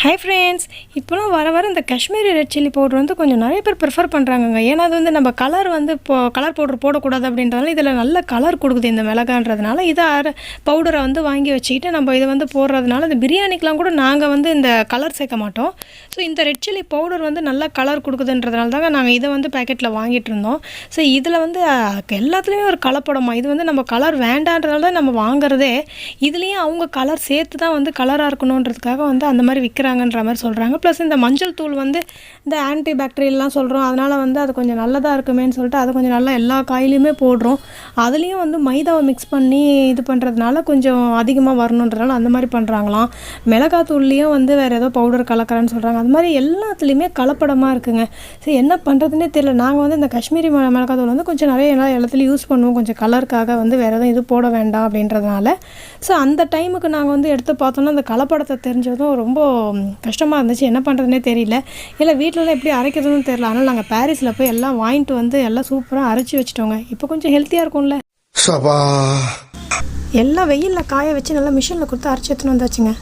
Hi friends இப்போலாம் வர வர இந்த காஷ்மீரி ரெட் சில்லி பவுடர் வந்து கொஞ்சம் நிறைய பேர் ப்ரிஃபர் பண்ணுறாங்கங்க ஏன்னா அது வந்து நம்ம கலர் வந்து இப்போ கலர் பவுடர் போடக்கூடாது அப்படின்றதுனால இதில் நல்ல கலர் கொடுக்குது இந்த மிளகான்றதுனால. இதை அர பவுடரை வந்து வாங்கி வச்சுக்கிட்டு நம்ம இதை வந்து போடுறதுனால இந்த பிரியாணிக்கெலாம் கூட நாங்கள் வந்து இந்த கலர் சேர்க்க மாட்டோம். ஸோ இந்த ரெட் சில்லி பவுடர் வந்து நல்ல கலர் கொடுக்குதுன்றதுனால தாங்க நாங்கள் இதை வந்து பேக்கெட்டில் வாங்கிட்டு இருந்தோம். ஸோ இதில் வந்து எல்லாத்துலேயுமே ஒரு கலப்படமா இது வந்து நம்ம கலர் வேண்டான்றதுனால தான் நம்ம வாங்குறதே. இதுலேயும் அவங்க கலர் சேர்த்து தான் வந்து கலராக இருக்கணுன்றதுக்காக வந்து அந்த மாதிரி விற்கிறாங்கன்ற மாதிரி சொல்கிறாங்க ப்ளஸ் இந்த மஞ்சள் தூள் வந்து இந்த ஆன்டி பாக்டீரியல்லாம் சொல்கிறோம் அதனால் வந்து அது கொஞ்சம் நல்லதாக இருக்குமேன்னு சொல்லிட்டு அதை கொஞ்சம் நல்லா எல்லா காயிலையுமே போடுறோம். அதுலேயும் வந்து மைதாவை மிக்ஸ் பண்ணி இது பண்ணுறதுனால கொஞ்சம் அதிகமாக வரணுன்றதுனால அந்த மாதிரி பண்ணுறாங்களாம் மிளகாத்தூள்லேயும் வந்து வேறு ஏதோ பவுடர் கலக்கிறேன்னு சொல்கிறாங்க அது மாதிரி எல்லாத்துலேயுமே கலப்படமாக இருக்குங்க. சரி என்ன பண்ணுறதுன்னே தெரியல. நாங்கள் வந்து இந்த காஷ்மீரி மிள மிளகாத்தூள் வந்து கொஞ்சம் நிறைய எல்லா இடத்துலையும் யூஸ் பண்ணுவோம். கொஞ்சம் கலருக்காக வந்து வேறு எதுவும் இது போட வேண்டாம் அப்படின்றதுனால. ஸோ அந்த டைமுக்கு நாங்கள் வந்து எடுத்து பார்த்தோன்னா அந்த கலப்படத்தை தெரிஞ்சதும் ரொம்ப கஷ்டமாக இருந்துச்சு. என்ன பண்ணுறதுனே தெரியல. இல்லை வீட்டிலலாம் எப்படி அரைக்கிறதுன்னு தெரியல. அதனால் நாங்கள் பாரிஸில் போய் எல்லாம் வாங்கிட்டு வந்து எல்லாம் சூப்பராக அரைச்சி வச்சிட்டோங்க. இப்போ கொஞ்சம் ஹெல்த்தியாக இருக்கும்ல. சபா. எல்லாம் வெயிலில் காய வச்சு நல்லா மிஷினில் கொடுத்து அரைச்சி எடுத்துன்னு வந்தாச்சுங்க.